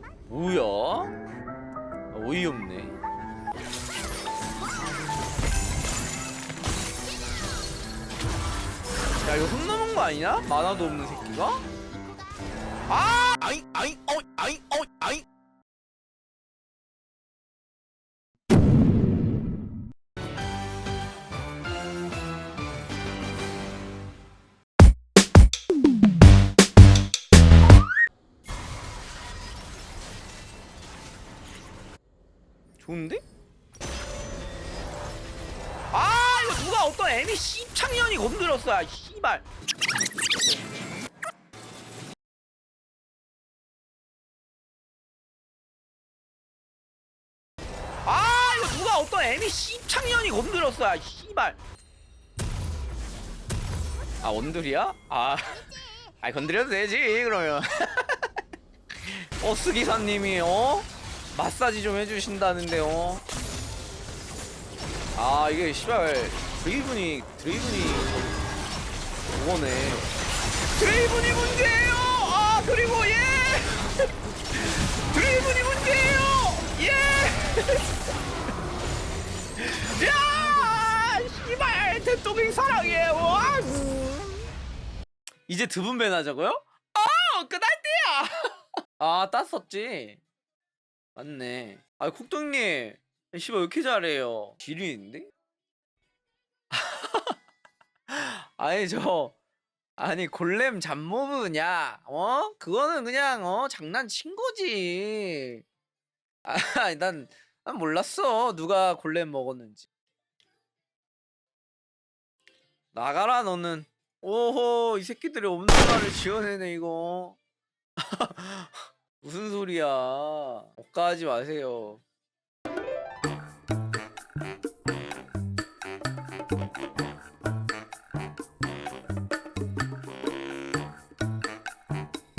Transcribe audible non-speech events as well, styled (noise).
맛, 뭐야? 아, 어이없네. 야 이거 손 넘은 거 아니냐? 만화도 없는 새끼가? 아! 아이 아이 좋은데? 아 이거 누가 어떤 애미 씨창년이 건드렸어 아 씨발 아 이거 누가 어떤 애미 씨창년이 건드렸어 아 씨발 아 원들이야? 아 아이 건드려도 되지 그러면 (laughs) 버스 기사님이 어? 마사지 좀 해주신다는데요. 아 이게 씨발 드리븐이 드리븐이 그거네. 드리븐이 문제예요. 아 그리고 예 (laughs) 드리븐이 문제예요. 예. (laughs) 야 씨발 대통령 사랑해. 와. 이제 드분배 나자고요? 아 끝날 때야. (laughs) 아 땄었지. 맞네. 아, 쿡동님. 씨발, 왜 이렇게 잘해요? 지린인데? (laughs) 아니, 저. 아니, 골렘 잡모브냐? 어? 그거는 그냥, 어, 장난친 거지. 아, 난, 난 몰랐어. 누가 골렘 먹었는지. 나가라, 너는. 오호, 이 새끼들이 없는 말을 지어내네, 이거. (laughs) 무슨 소리야. 억까하지 마세요.